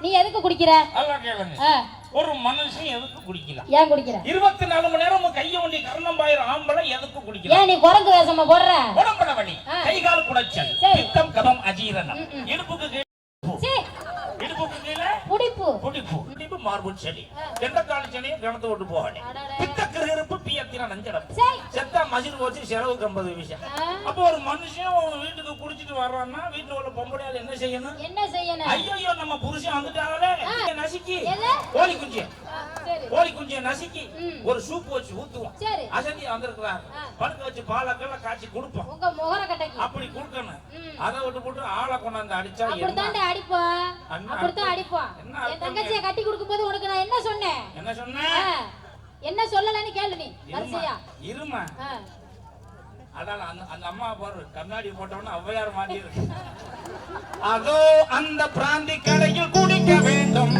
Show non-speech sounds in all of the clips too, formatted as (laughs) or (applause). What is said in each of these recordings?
நீ எதுக்கு குடிக்கிற? நல்லா கேளுங்க. ஆ, ஒரு மனுஷன் எதுக்கு குடிக்கலாம் ஏன் குடிக்கிற? இருபத்தி நாலு மணி நேரம் கைய ஒண்டி கரணம்பாயிரம் ஆம்பளை எதுக்கு குடிக்கலாம் ஏன் நீ குரங்கு வேஷமா போடுற? உடம்புல வலி. கை கால் குடைச்சல். பித்தம் கபம் அஜீரணம். இடுப்புக்கு இடுப்புக்கு கீழே குடிப்பு. குடிப்பு. இடுப்பு மார்பு செடி. கிணத்து விட்டு போகணும். பித்த கிருப்பு பியத்தின நஞ்சடம். செத்தா மசில் போச்சு செலவுக்கு ஐம்பது விஷயம் அப்போ ஒரு மனுஷன் வீட்டுக்கு குடிச்சிட்டு வர்றான்னா வீட்டுல உள்ள பொம்பளையால் என்ன செய்யணும்? என்ன செய்யணும்? ஐயோ நம்ம புருஷன் வந்துட்டாங்களே நசுக்கி? கோழி குஞ்சு கோழி குஞ்சிய நசுக்கி. ஒரு சூப் வச்சு ஊத்துவோம். சரி. அசதி வந்திருக்கிறார். படுக்க வச்சு பாலக்கெல்லாம் காய்ச்சி கொடுப்போம். உங்க முகர கட்டைக்கு. அப்படி கொடுக்கணும். அதை விட்டு போட்டு ஆளை கொண்டாந்து அடிச்சா என்ன? அப்படித்தான்டா அடிப்போம் அப்படித்தான் அடிப்போம் என்ன என் தங்கச்சியை கட்டி கொடுக்கும்போது உனக்கு நான் என்ன சொன்னேன்? என்ன சொன்ன? ஆ, என்ன சொல்லலன்னு கேளு நீ. வரிசையா. இருமா. அதான் அந்த அந்த அம்மா பாரு கண்ணாடி போட்டவன ஔவையார் இருக்கு. (laughs) அதோ அந்த பிராந்தி கடையில் குடிக்க வேண்டும்.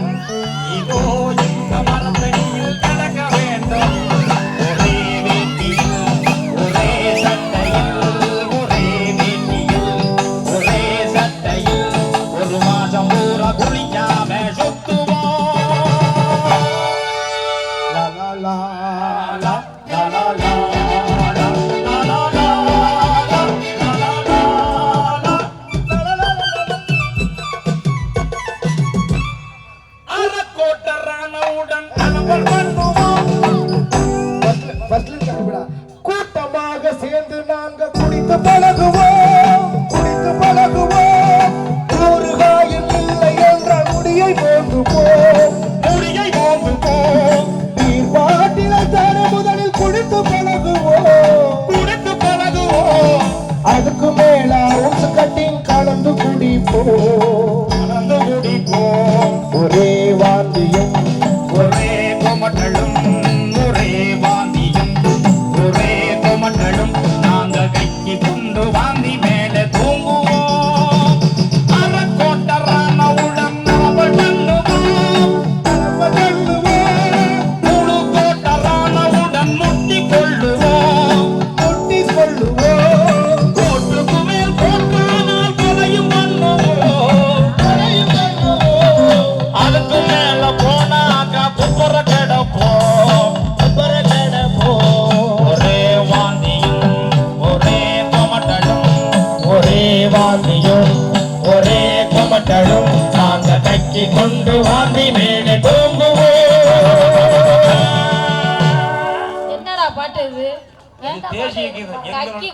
Adam, Adam, Adam, Adam,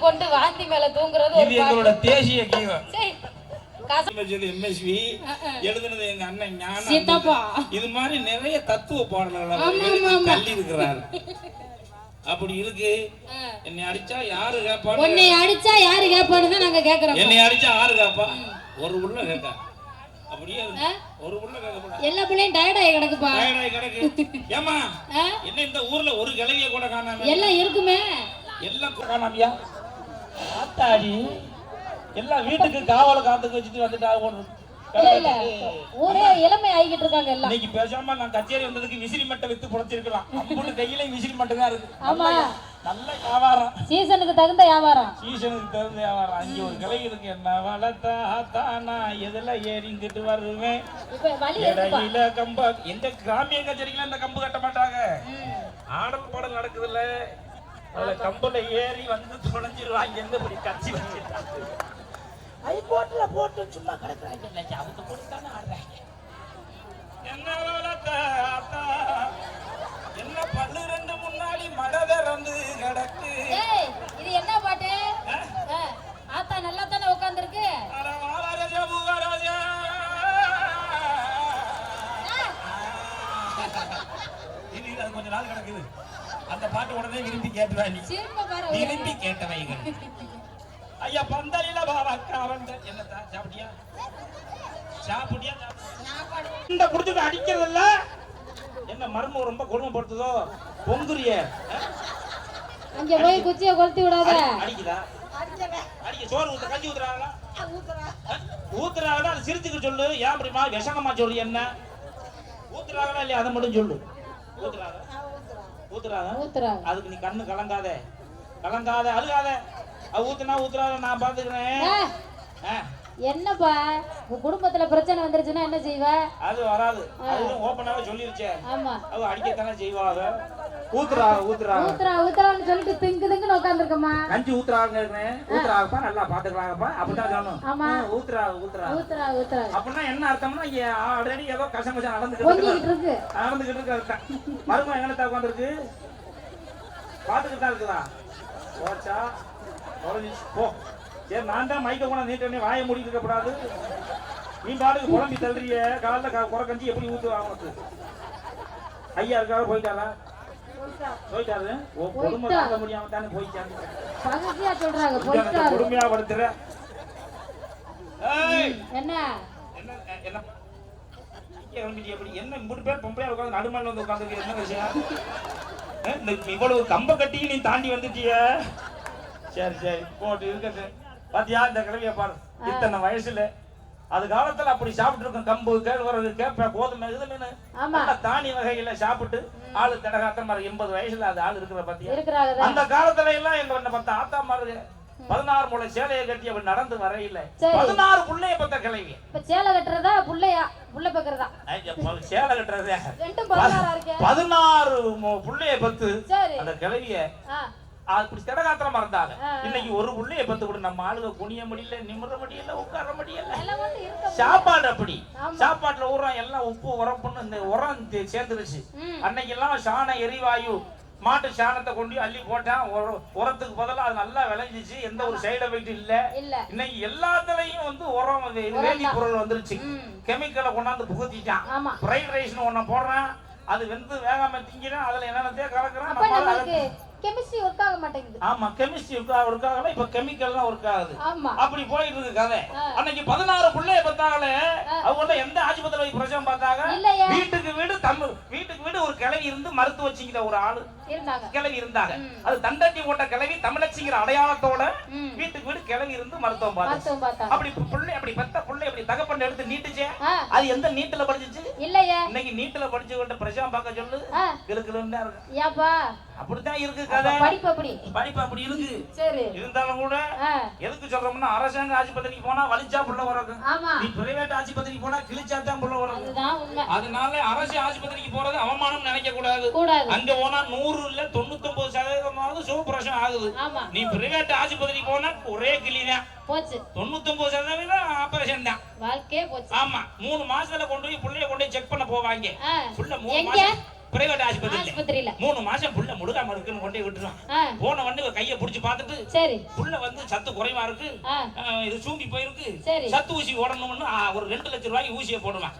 கொண்டு வாந்தி மேல தூங்குறது இது எங்களோட. தேசிய கீதம் எம்எஸ்வி எழுதுனது எங்க அண்ணன் ஞானம். இது மாதிரி நிறைய தத்துவ பாடல்கள். தள்ளி இருக்கிறார். அப்படி இருக்கு. என்னை அடிச்சா யாரு கேப்பான்னு உன்னை அடிச்சா யாரு கேட்பான்னு தான் நாங்க கேக்குறோம். என்னை அடிச்சா யாரு கேப்பா? ஒரு உள்ள கேட்கா அப்படியே? ஒரு உள்ள எல்லா பிள்ளையும் டயர்ட் ஆகி கிடக்குப்பா. கிடக்கு. ஏமா? என்ன இந்த ஊர்ல ஒரு கிழவிய கூட காணாம? எல்லாம் இருக்குமே. எல்லாம் காணாமியா? ஆத்தாடி. எல்லாம் வீட்டுக்கு காவல காத்துக்கு வச்சுட்டு வந்துட்டா ஊரே இளமை இருக்காங்க எல்லாம். இன்னைக்கு பேசாம நான் கச்சேரி வந்ததுக்கு விசிறி மட்டை வித்து புடைச்சிருக்கலாம். அம்புட்டு கையில விசிறி மட்டும் தான் இருக்கு. ஆமா. நல்ல வியாபாரம். சீசனுக்கு தகுந்த வியாபாரம். சீசனுக்கு தகுந்த வியாபாரம். அங்கே ஒரு கிளை இருக்கு. என்ன வளர்த்தா நான் எதுல ஏறிங்கிட்டு வருவேன்? இடையில கம்ப. எந்த கிராமிய கச்சேரிக்கெல்லாம் இந்த கம்பு கட்ட மாட்டாங்க. ஆடல் பாடல் நடக்குதுல்ல. அதுல கம்புல ஏறி வந்து தொலைஞ்சிருவாங்க. எந்த இப்படி கட்சி வச்சுட்டாங்க ஹைகோர்ட்ல போட்டு சும்மா கிடக்குறாங்க. இல்லைங்க அவங்க கொடுத்தானே ஆடுறாங்க. என்ன என்ன பல்லு ரெண்டு முன்னாடி மடை திறந்து கிடக்கு இது என்ன உடனே விரும்பி கேட்டுவா நீ. விரும்பி கேட்டவைகள். ஐயா பந்தலில பாவக்கா வந்த என்னத்தா சாப்பிட்டியா? சாப்பிட்டியா? இந்த குடிச்சது அடிக்கிறதில்ல. என்ன மர்மம் ரொம்ப கொடுமைப்படுத்துதோ? பொங்குறிய. அங்க போய் குச்சியை கொளுத்தி விடாத. அடிக்குதா? அடிக்க சோறு ஊத்த கஞ்சி ஊத்துறாங்களா ஊத்துறாங்களா அது சிரிச்சுக்க சொல்லு. ஏன் அப்படிமா விஷமமா சொல்லு என்ன? ஊத்துறாங்களா இல்லையா? அதை மட்டும் சொல்லு. ஊத்துறாங்க ஊத்துறாங்க. ஊத்துறாங்க. அதுக்கு நீ கண்ணு கலங்காத. கலங்காத அழுகாத. ஊத்துனா ஊத்துறாத நான் பாத்துக்கிறேன். என்னப்பா? உங்க குடும்பத்துல பிரச்சனை வந்துருச்சுன்னா என்ன செய்வ? அது வராது. அதுவும் ஓப்பனாவே சொல்லிருச்சே. ஆமா. அவ அடிக்கத்தானே செய்வாங்க. ஊத்துறா ஊத்துறா. ஊத்துறா ஊத்துறான்னு சொல்லிட்டு திங்கு திங்குன்னு உட்காந்துருக்கமா கஞ்சி ஊத்துறாங்க ஊத்துறாங்கப்பா நல்லா பாத்துக்கலாங்கப்பா. அப்படிதான் சொல்லணும். ஆமா. ஊத்துறா ஊத்துறா. ஊத்துறா ஊத்துறா. அப்படின்னா என்ன அர்த்தம்னா இங்க ஆல்ரெடி ஏதோ கசம் கசம் நடந்துகிட்டு பொங்கிக்கிட்டு இருக்கு. நடந்துகிட்டு இருக்கு அதுதான். மருமகன் எங்கனத்தா உட்காந்துருக்கு பாத்துக்கிட்டு இருக்குதா? போச்சா? போ. சரி நான் தான் மைக்க போனா நீட்டனே வாயை மூடிட்டு இருக்க கூடாது. நீ பாட்டுக்கு குழம்பி தள்ளுறிய? காலைல குறை கஞ்சி எப்படி ஊத்துவா உனக்கு? ஐயா இருக்காரு? போயிட்டாரா? போயிட்டாரு ஓ குடும்பம் தாங்க முடியாம தானே போயிட்டாங்க பகுதியா சொல்றாங்க போயிட்டாரு கொடுமையா படுத்துற ஏய்! என்ன? என்ன என்ன? இங்க கிளம்பிட்டியா எப்படி? என்ன மூணு பேர் பொம்பளையா உட்காந்து நடுமல்ல வந்து உட்காந்துருக்கு என்ன விஷயம்? இவ்வளவு கம்ப கட்டி நீ தாண்டி வந்துட்டிய? சரி சரி போட்டு இருக்கட்டு பாத்தியா இந்த கிழவிய பாரு. இத்தனை வயசுல அது காலத்துல அப்படி சாப்பிட்டு இருக்கும் கம்பு கேழ்வரகு கேப்ப கோதுமை இது மீன். நல்லா தானி வகையில சாப்பிட்டு ஆளு திடகாத்த மாதிரி எண்பது வயசுல அது ஆள் இருக்கிற பாத்தியா? அந்த காலத்துல எல்லாம் எங்க பத்த ஆத்தா மாருங்க பதினாறு முளை சேலையை கட்டி அப்படி நடந்து வரையில. பதினாறு புள்ளைய பத்த கிளவி. இப்ப சேலை கட்டுறதா புள்ளையா? புள்ள பக்கிறதா? சேலை கட்டுறதே? பதினாறா புள்ளைய பத்து. அந்த கிளவிய அப்படி திடகாத்திரமா இருந்தாங்க. இன்னைக்கு ஒரு புள்ளைய பத்து கூட நம்ம ஆளுங்க குனிய முடியல நிமிர முடியல உட்கார முடியல. சாப்பாடு அப்படி. சாப்பாட்டுல உரம் எல்லாம் உப்பு உரப்புன்னு இந்த உரம் சேர்ந்துருச்சு. அன்னைக்கு எல்லாம் சாண எரிவாயு மாட்டு சாணத்தை கொண்டு அள்ளி போட்டான். உர- உரத்துக்கு பதிலா அது நல்லா விளைஞ்சிச்சு. எந்த ஒரு சைடு எஃபெக்ட் இல்ல. இன்னைக்கு எல்லாத்துலயும் வந்து உரம் வேதி. பொருள் வந்துருச்சு. கெமிக்கலை கொண்டாந்து புகுத்திட்டான். ஃப்ரைட் ரைஸ்னு ஒண்ணு போடுறான். அது வெந்து வேகாம திங்கிறான் அதுல என்னென்னத்தையோ கலக்குறான். கெமிஸ்ட்ரி ஒர்க் ஆக மாட்டேங்குது. ஆமா கெமிஸ்ட்ரி ஒர்க் ஆகல இப்ப கெமிக்கல் தான் ஒர்க் ஆகுது. ஆமா. அப்படி போயிட்டு இருக்கு கதை. அன்னைக்கு பதினாறு பிள்ளைய பார்த்தாங்களே அவங்க எந்த ஆஸ்பத்திரியில போய் பிரசவம் பார்த்தாங்க? வீட்டுக்கு வீடு தமிழ் வீட்டுக்கு வீடு ஒரு கிளவி இருந்து மருத்துவ வச்சுக்கிற ஒரு ஆளு. இருந்தாங்க. கிளவி இருந்தாங்க. அது தண்டட்டி போட்ட கிளவி தமிழச்சிங்கிற அடையாளத்தோட வீட்டுக்கு வீடு கிளவி இருந்து மருத்துவம் பார்த்து மருத்துவம் பார்த்தாங்க. அப்படி பிள்ளை அப்படி பெத்த பிள்ளை அப்படி தகப்பன் எடுத்து நீட்டுச்சே. அது எந்த நீட்டுல படிச்சுச்சு? இல்லையே. இன்னைக்கு நீட்டுல படிச்சு கொண்ட பிரசவம் பார்க்க சொல்லு. கிளுக்கிளுன்னு இருக்கு. அப்படித்தான் இருக்கு. கதை படிப்பு அப்படி. படிப்பு அப்படி இருக்கு. சரி. இருந்தாலும் கூட ஆ. எதுக்கு சொல்றோம்னா அரசாங்க ஆஸ்பத்திரிக்கு போனா வலிச்சா புள்ள வரும் நீ பிரைவேட் ஆஸ்பத்திரிக்கு போனா கிழிச்சா தான் புள்ள வரும் அதனால அரசு ஆஸ்பத்திரிக்கு போறது அவமானம் நினைக்க கூடாது. அங்க போனா நூறு இல்ல தொண்ணூத்தொன்பது சதவீதமாவது சுகப்பிரசம் ஆகுது. நீ பிரைவேட் ஆஸ்பத்திரிக்கு போனா ஒரே கிளி தான் போச்சு. தொண்ணூத்தொன்பது சதவீதம் ஆபரேஷன் தான். வாழ்க்கையே போச்சு. ஆமா. மூணு மாசத்துல கொண்டு போய் புள்ளைய கொண்டு போய் செக் பண்ண போவாங்க. புள்ள மூணு? மாசம் பிரைவேட் ஆஸ்பத்திரியில. மூணு மாசம் புள்ள முழுகாம இருக்குன்னு கொண்டு ஆ. போன வந்து கையை பிடிச்சு பார்த்துட்டு சரி. புள்ள வந்து சத்து குறைவா இருக்கு. இது சூம்பி போயிருக்கு. சத்து ஊசி போடணும்னு ஆ, ஒரு ரெண்டு லட்சம் ரூபாய்க்கு ஊசியை போடுவான்.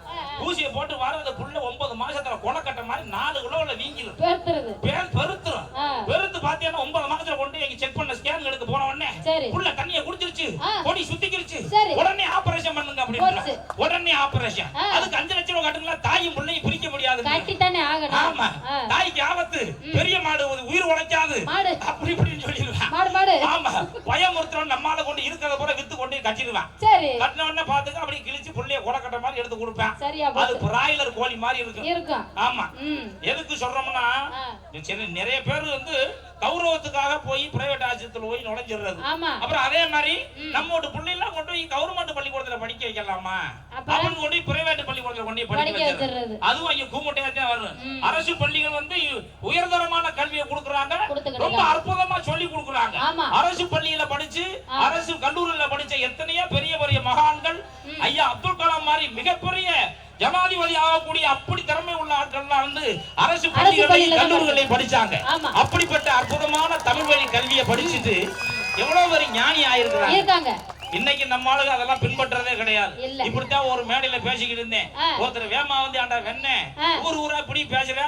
ஊசியை போட்டு வர அந்த புள்ள ஒன்பது மாசத்துல கொலக்கட்ட மாதிரி நாலு கிலோல வீங்கிடும் பேர்த்துறது பேர் பெருத்துரும். பெருத்து பாத்தீங்கன்னா ஒன்பது மாசத்துல கொண்டு எங்க செக் பண்ண ஸ்கேன் எடுக்க போன உடனே புள்ள தண்ணிய குடிச்சிருச்சு. கொடி சுத்திக்கிருச்சு. உடனே ஆபரேஷன் பண்ணுங்க. அப்படின்னு உடனே ஆபரேஷன். அதுக்கு அஞ்சு லட்சம் ரூபாய் கட்டுங்களா? தாயும் பிள்ளையும் பிரிக்க முடியாது கட்டித்தானே ஆகணும். ஆமா. தாய்க்கு ஆபத்து. பெரிய மாடு உயிர் உழைக்காது அப்படி இப்படின்னு சொல்லிடுவேன். மாடு மாடு. ஆமா. பயமுறுத்துறவன் நம்மால கொண்டு இருக்கிறத பூரா வித்து கொண்டு கட்டிடுவான். சரி. கட்டின உடனே பாத்துக்க அப்படி கிழிச்சு புள்ளைய கொடக்கட்ட மாதிரி எடுத்து கொடுப்பேன். அது பிராய்லர் கோழி மாதிரி இருக்கும். ஆமா. எதுக்கு சொல்றோம்னா சரி, நிறைய பேர் வந்து கௌரவத்துக்காக போய் பிரைவேட் ஆஸ்பத்திரியில் போய் நுழைஞ்சிடுறது. அப்புறம் அதே மாதிரி நம்மோட பிள்ளைலாம் கொண்டு போய் கவர்மெண்ட் பள்ளிக்கூடத்துல படிக்க வைக்கலாமா? அப்படின்னு கொண்டு போய் பிரைவேட் பள்ளிக்கூடத்துல கொண்டு போய் படிக்க வச்சிடுறது. அதுவும் அங்க கூமுட்டையா தான் வரும். அரசு பள்ளிகள் வந்து உயர்தரமான கல்வியை கொடுக்குறாங்க. ரொம்ப அற்புதமா சொல்லி கொடுக்குறாங்க. அரசு பள்ளியில படிச்சு. அரசு கல்லூரியில படிச்ச எத்தனையோ பெரிய பெரிய மகான்கள். ஐயா அப்துல் கலாம் மாதிரி மிகப்பெரிய ஜனாதிபதி ஆகக்கூடிய அப்படி திறமை உள்ள ஆட்கள்லாம் வந்து அரசு பள்ளிகளையும் கல்லூரிகளையும் படிச்சாங்க. அப்படிப்பட்ட அற்புதமான தமிழ் வழி கல்வியை படிச்சுட்டு எவ்வளவு பெரிய ஞானி ஆயிருக்கிறாங்க இன்னைக்கு நம்ம ஆளுங்க அதெல்லாம் பின்பற்றதே கிடையாது. இப்படித்தான் ஒரு மேடையில பேசிக்கிட்டு இருந்தேன். ஒருத்தர் வேமா வந்து ஆண்டா வெண்ணே. ஊர் ஊரா இப்படி பேசுற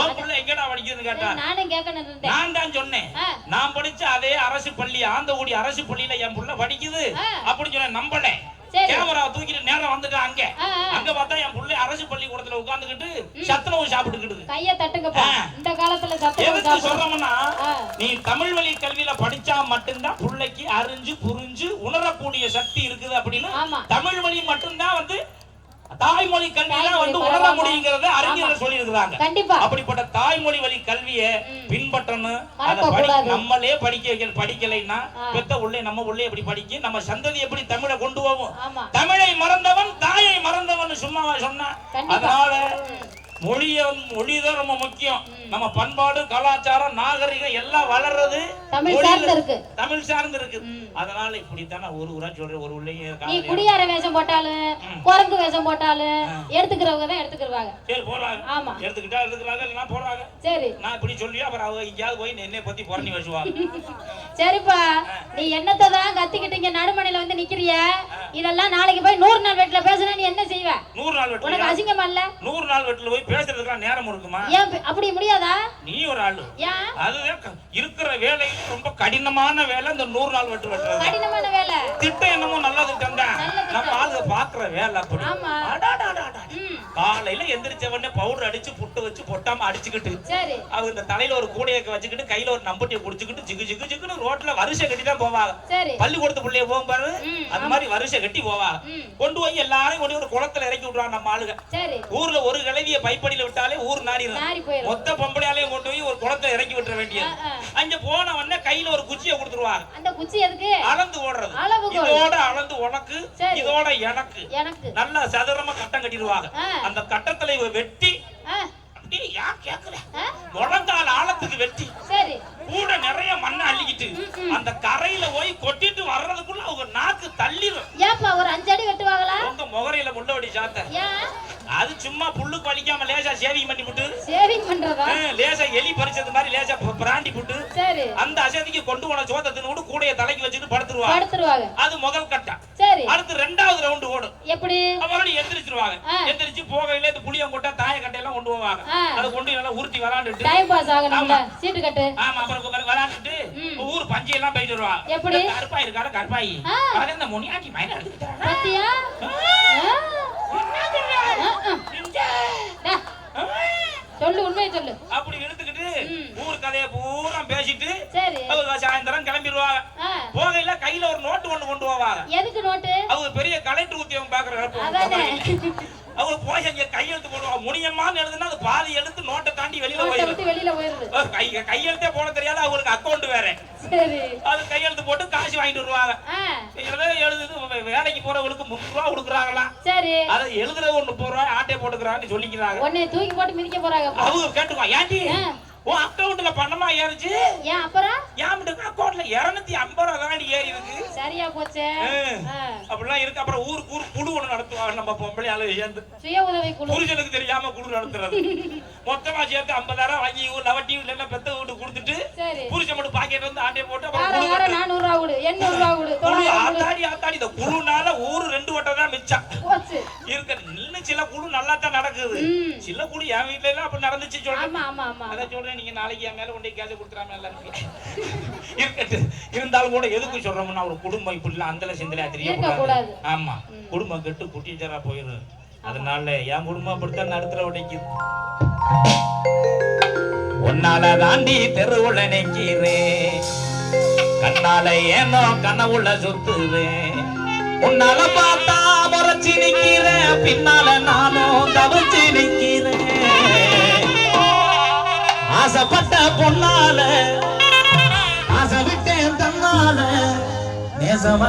உன் புள்ள எங்கடா படிக்குதுன்னு கேட்டா நான் தான் சொன்னேன். நான் படிச்ச அதே அரசு பள்ளி ஆந்தகுடி அரசு பள்ளியில என் புள்ள படிக்குது. அப்படின்னு சொன்ன நம்பல கேமரா தூக்கிட்டு நேரம் வந்துட்டான் அங்க. அங்க பார்த்தா என் புள்ளை அரசு பள்ளிக்கூடத்துல உட்கார்ந்துகிட்டு சத்துணவு சாப்பிட்டுக்கிட்டு கைய தட்டுங்கப்பா ஆ. இந்த காலத்துல சாப்பிடும் சொல்றோம்னா. நீ தமிழ் வழி கல்வியில படிச்சா மட்டும்தான் பிள்ளைக்கு அறிஞ்சு புரிஞ்சு உணரக்கூடிய சக்தி இருக்குது அப்படின்னு தமிழ் வழி மட்டும்தான் வந்து தாய்மொழி கல்வியெல்லாம் வந்து உணர. முடியுங்கிறத அறிஞர்கள். சொல்லி இருக்கிறாங்க அப்படிப்பட்ட தாய்மொழி வழி கல்வியை பின்பற்றணும். அதை படி. நம்மளே படிக்க வைக்க படிக்கலைன்னா. பெத்த உள்ளே நம்ம உள்ளே எப்படி படிக்க? நம்ம சந்ததி எப்படி தமிழை கொண்டு போவோம்? தமிழை மறந்தவன் தாயை மறந்தவன் சும்மாவா சொன்னா. அதனால மொழிய மொழி தான் ரொம்ப முக்கியம். நம்ம பண்பாடு கலாச்சாரம் நாகரிகம் எல்லாம் வளர்றது தமிழ் சார்ந்து இருக்கு. தமிழ் சார்ந்து இருக்கு ம். அதனால இப்படித்தான் நான் ஒரு ஊரா சொல்றேன் ஒரு நீ குடியார வேஷம் போட்டாலும் குரங்கு வேஷம் போட்டாலும் எடுத்துக்கிறவங்க தான் எடுத்துக்கிருவாங்க. சரி போடுறாங்க ஆமா. எடுத்துக்கிட்டா எடுத்துக்கிறாங்க இல்லைன்னா போடுறாங்க சரி. நான் இப்படி சொல்லி அப்புறம் அவங்க எங்கேயாவது போய் என்னை பத்தி புறணி வச்சுவாங்க. சரிப்பா. நீ என்னத்தை தான் கத்திக்கிட்டு இங்க நடுமணையில வந்து நிக்கிறிய? இதெல்லாம் நாளைக்கு போய் நூறு நாள் வீட்டுல பேசுனா நீ என்ன செய்வ? நூறு நாள் உனக்கு வெட்டில அசிங்கமா இல்ல? நூறு நாள் வெட்டில போய் பேசுறதுக்கெல்லாம் நேரம் இருக்குமா ஏன் அப்படி முடியாதா? நீ ஒரு ஆளு. ஏன்? அதுதான் இருக்கிற வேலை ரொம்ப கடினமான வேலை இந்த நூறு நாள் வெட்டு வெட்டுறது. கடினமான வேலை. திட்டம் என்னமோ நல்ல திட்டம் தான். நம்ம ஆளுங்க பாக்குற வேலை அப்படி. காலையில எந்திரிச்ச உடனே பவுடர் அடிச்சு புட்டு வச்சு பொட்டாம அடிச்சுக்கிட்டு அவங்க இந்த தலையில ஒரு கூடையக்க வச்சுக்கிட்டு கையில ஒரு நம்பட்டியை குடிச்சுக்கிட்டு ஜிகு ஜிகு ஜிகுன்னு ரோட்ல வரிசை கட்டி தான் போவாங்க பள்ளிக்கூடத்து பிள்ளைய போகும் பாரு. ம், அந்த மாதிரி வரிசை கட்டி போவாங்க கொண்டு போய் எல்லாரையும் கொண்டு ஒரு குளத்துல இறக்கி விட்டுருவாங்க நம்ம ஆளுங்க ஊர்ல ஒரு கிழவிய பைப்படியில விட்டாலே ஊர் போயிரும். மொத்த பொம்பளையாலையும் கொண்டு போய் ஒரு குளத்துல இறக்கி விட்டுற வேண்டியது. அங்க போன உடனே கையில ஒரு குச்சியை கொடுத்துருவாங்க அந்த குச்சி எதுக்கு? அளந்து ஓடுறது. இதோட அளந்து உனக்கு. இதோட எனக்கு. நல்ல சதுரமா கட்டம் கட்டிடுவாங்க. அந்த கட்டத்துல இவ வெட்டி கேக்குற? ஆழத்துக்கு வெட்டி. கூட நிறைய மண்ணை அள்ளிக்கிட்டு அந்த கரையில போய் கொட்டிட்டு வர்றதுக்குள்ள அவங்க நாக்கு தள்ளிடும் ஏப்பா ஒரு அஞ்சு அடி வெட்டுவாங்களா? உங்க முகரையில முள்ளவடி சாத்த. ஏன்? அது சும்மா புல்லுக்கு வலிக்காம லேசா சேவிங் பண்ணி விட்டு சேவிங் பண்றதா? ஆ, லேசா எலி பறிச்சது மாதிரி லேசா பிராண்டி புட்டு. சரி. அந்த அசதிக்கு கொண்டு போன சோத்த தின்னு கூடைய தலைக்கு வச்சுட்டு படுத்துருவாங்க. அது முதல் கட்டம். சரி. அடுத்து ரெண்டாவது ரவுண்டு ஓடும். எப்படி? அப்புறம் எந்திரிச்சிருவாங்க. எந்திரிச்சு போகையில இந்த புளியங்கொட்டை தாய கட்டையெல்லாம் கொண்டு போவாங்க. அதை கொண்டு நல்லா உருட்டி விளாண்டுட்டு. டைம் பாஸ் ஆகணும்ல. சீட்டு கட்டு. ஆமா அப்புறம் விளாண்டுட்டு. ஊர் பஞ்சு எல்லாம் போயிட்டு வருவாங்க. எப்படி? கருப்பாய் இருக்காரு கருப்பாயி. அது இந்த முனியாண்டி மயன் பத்தியா? சொல்லு உண்மையை சொல்லு. அப்படி எடுத்துக்கிட்டு. ஊர் கதையை பூரா பேசிட்டு சரி. அவங்க சாயந்தரம் கிளம்பிடுவாங்க. கையில ஒரு நோட்டு ஒண்ணு கொண்டு போவாங்க. எதுக்கு நோட்டு அவங்க பெரிய கலெக்டர் உத்தியோகம் பாக்குற அதானே. அவங்க போய் அங்க கையெழுத்து போடுவாங்க. முனியம்மான்னு எழுதுனா அது பாதி எழுத்து நோட்டை தாண்டி வெளியில விட்டு வெளியில போயிருது அஹ் கை கையெழுத்தே போட தெரியாத அவங்களுக்கு அக்கௌண்ட் வேற. அது கையெழுத்து போட்டு காசு வாங்கிட்டு வருவாங்க. எழுதுது வேலைக்கு போறவங்களுக்கு முப்பது ரூபா கொடுக்குறாங்களாம் சரி. அதை எழுதுற ஒரு முப்பது ரூபாய் ஆட்டை போட்டுக்கிறான்னு சொல்லிக்கிறாங்க. உன்னை தூக்கி போட்டு மிதிக்க போறாங்க. அவங்க கேட்டுக்கோ ஏன்டி? ஆ. உன் அக்கௌண்ட்ல பணமா ஏறிச்சு? ஏன் அப்புறம்? என் அக்கௌண்ட்ல இருநூத்தி ஐம்பது ரூபா தாண்டி ஏறி இருக்கு. சரியா போச்சே. அப்படிலாம் இருக்கு. அப்புறம் ஊருக்கு ஊர் குழு ஒண்ணு நடத்துவாங்க. நம்ம பொம்பளை ஆளு சேர்ந்து சுய உதவி குழு. புருஷனுக்கு தெரியாம குழு நடத்துறது. (laughs) மொத்தமா சேர்த்து ஐம்பதாயிரம் வாங்கி ஊர் லவட்டி இல்லைன்னா பெத்த வீட்டு கொடுத்துட்டு புருஷன் மட்டும் பாக்கெட் வந்து ஆட்டை போட்டு அப்புறம். நானூறு ரூபா கொடு எண்ணூறு ரூபா கொடு. ஆத்தாடி ஆத்தாடி. இந்த குழுனால ஊரு ரெண்டு வட்டம் தான் மிச்சம். இருக்க இன்னும் சில குழு நல்லா தான் நடக்குது. சில குழு என் வீட்ல எல்லாம் அப்படி நடந்துச்சு சொல்றேன். ஆமா ஆமா ஆமா அதான் சொல்றேன். நீங்க நாளைக்கு என் மேல கொண்டு கொடுத்துறாம எல்லாருமே இருக்கட்டும். இருந்தாலும் கூட எதுக்கு சொல்றோம்னா ஒரு குடும்பம் இப்படிலாம் அந்தல சிந்தனையா தெரியக்கூடாது. ஆமா. குடும்பம் கெட்டு குட்டிச்சரா போயிடும் அதனால என் குடும்பம் அப்படித்தான் நடத்துல உடைக்குது உன்னால தாண்டி தெருவுல நிக்கிறேன். கண்ணால ஏனோ கனவுல சுத்துவேன். உன்னால பார்த்தா முறைச்சி நிக்கிறேன். பின்னால நானும் தவிச்சு நிக்கிறேன். நேசம்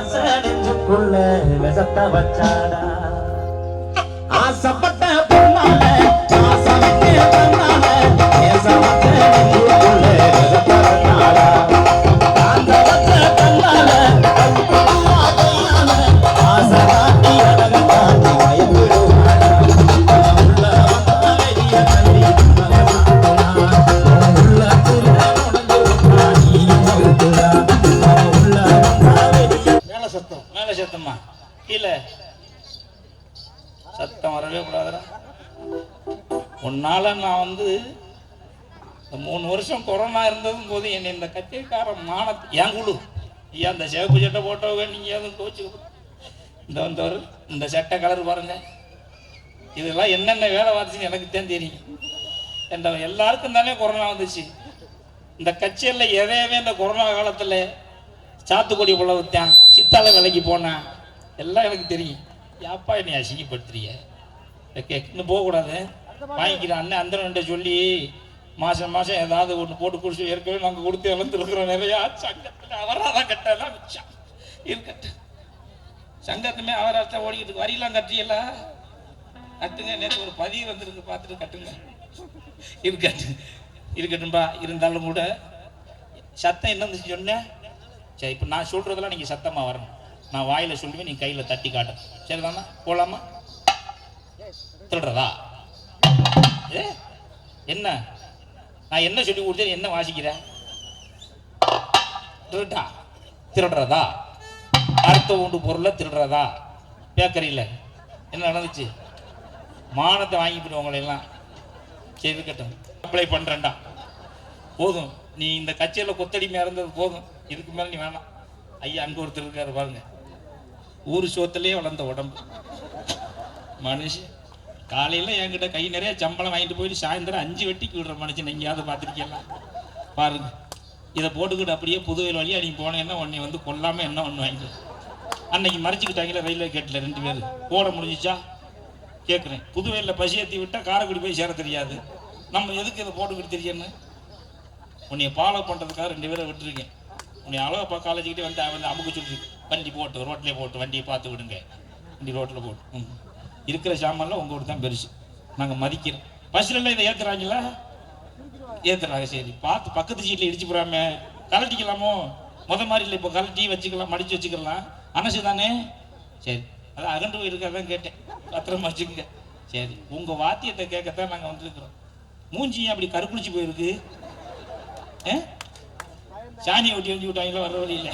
நெஞ்சுக்குள்ள விசத்த வச்சாடா. அதனால் நான் வந்து இந்த மூணு வருஷம் கொரோனா இருந்ததும் போது என்னை இந்த கத்திரிக்காரன் மானத்து ஏன் குழு? ஐயா இந்த சிவப்பு சட்டை போட்டவங்க நீங்கள் எதுவும் கோச்சுக்க இந்த வந்து ஒரு இந்த சட்டை கலர் பாருங்க. இதெல்லாம் என்னென்ன வேலை பார்த்துச்சுன்னு எனக்கு தான் தெரியும். என்ற எல்லாருக்கும் தானே கொரோனா வந்துச்சு. இந்த கட்சியில் எதையவே இந்த கொரோனா காலத்தில் சாத்துக்குடி புள்ள விற்றேன் சித்தால விலைக்கு போனேன். எல்லாம் எனக்கு தெரியும். யாப்பா என்னை அசிங்கப்படுத்துறீங்க? இன்னும் போகக்கூடாது. வாங்கிக்கிறேன் அண்ணன் அந்த சொல்லி மாசம் மாசம் ஏதாவது ஒன்று போட்டு குடிச்சு ஏற்கனவே நாங்கள் கொடுத்து இழந்துருக்குறோம் நிறையா. சங்கத்தில் அவராதான் கட்டலாம் மிச்சம். இருக்கட்டும். சங்கத்துமே அவராத்தான் ஓடிக்கிட்டு. வரியெல்லாம் கட்டியல கட்டுங்க. நேற்று ஒரு பதிவு வந்திருக்கு. பார்த்துட்டு கட்டுங்க. இருக்கட்டும். இருக்கட்டும்பா. இருந்தாலும் கூட சத்தம் என்ன இருந்துச்சு சொன்னேன் சரி இப்போ நான் சொல்றதெல்லாம் நீங்கள் சத்தமாக வரணும். நான் வாயில சொல்லுவேன் நீ கையில் தட்டி காட்டும் சரிதாம்மா போலாமா? திருடுறதா? என்ன? நான் என்ன சொல்லி கொடுத்தேன்? என்ன வாசிக்கிறேன் திருட்டா திருடுறதா? அடுத்த உண்டு பொருளை திருடுறதா? பேக்கரியில். என்ன நடந்துச்சு? மானத்தை வாங்கி உங்களை சரி கட்டும் அப்ளை பண்ணுறேன்டா போதும். நீ இந்த கட்சியில் கொத்தடிமையாக இருந்தது போதும். இதுக்கு மேலே நீ வேணாம். ஐயா அங்கே ஒருத்தர் இருக்காரு பாருங்க. ஊர் சோத்துலேயே வளர்ந்த உடம்பு. மனுஷன். காலையில் என்கிட்ட கை நிறைய சம்பளம் வாங்கிட்டு போயிட்டு சாயந்தரம் அஞ்சு வெட்டிக்கு விடுற மனுஷன் எங்கேயாவது பார்த்துருக்கீங்களா? பாருங்க. இதை போட்டுக்கிட்டு அப்படியே புதுவையில் வழியாக நீ போனேன்னா உன்னை வந்து கொல்லாமல் என்ன ஒன்று வாங்கி அன்னைக்கு மறைச்சிக்கிட்டாங்களே ரயில்வே கேட்டில் ரெண்டு பேர். போட முடிஞ்சிச்சா? கேட்குறேன் புதுவையில் பசி ஏற்றி விட்டால் காரைக்குடி போய் சேர தெரியாது. நம்ம எதுக்கு இதை போட்டுக்கிட்டு தெரியணும் உன்னைய ஃபாலோ பண்ணுறதுக்காக ரெண்டு பேரை விட்டுருக்கேன். உன்னை அழகப்பா காலேஜுக்கிட்டே வந்து அவன் வந்து அமுக்கு சொல்லிட்டு வண்டி போட்டு ரோட்லேயே போட்டு வண்டியை பார்த்து விடுங்க. வண்டி ரோட்டில் போட்டு. ம். இருக்கிற சாமான்லாம் உங்கள் தான் பெருசு. நாங்கள் மதிக்கிறோம். பஸ்லலாம் இதை ஏற்றுறாங்களா ஏற்றுறாங்க சரி. பார்த்து பக்கத்து சீட்டில் இடிச்சு போடாம கலட்டிக்கலாமோ முத மாதிரி இல்லை இப்போ கலட்டி வச்சுக்கலாம் மடிச்சு வச்சுக்கலாம். அனசு தானே? சரி. அதான் அகண்டு போயிருக்காதான் கேட்டேன். பத்திரமா வச்சுக்கோங்க. சரி. உங்கள் வாத்தியத்தை கேட்கத்தான் நாங்கள் வந்திருக்கிறோம். மூஞ்சி அப்படி கருக்குளிச்சு போயிருக்கு? ஆ? சாணி ஒட்டி வண்டி விட்டாங்களோ வர வழி இல்லை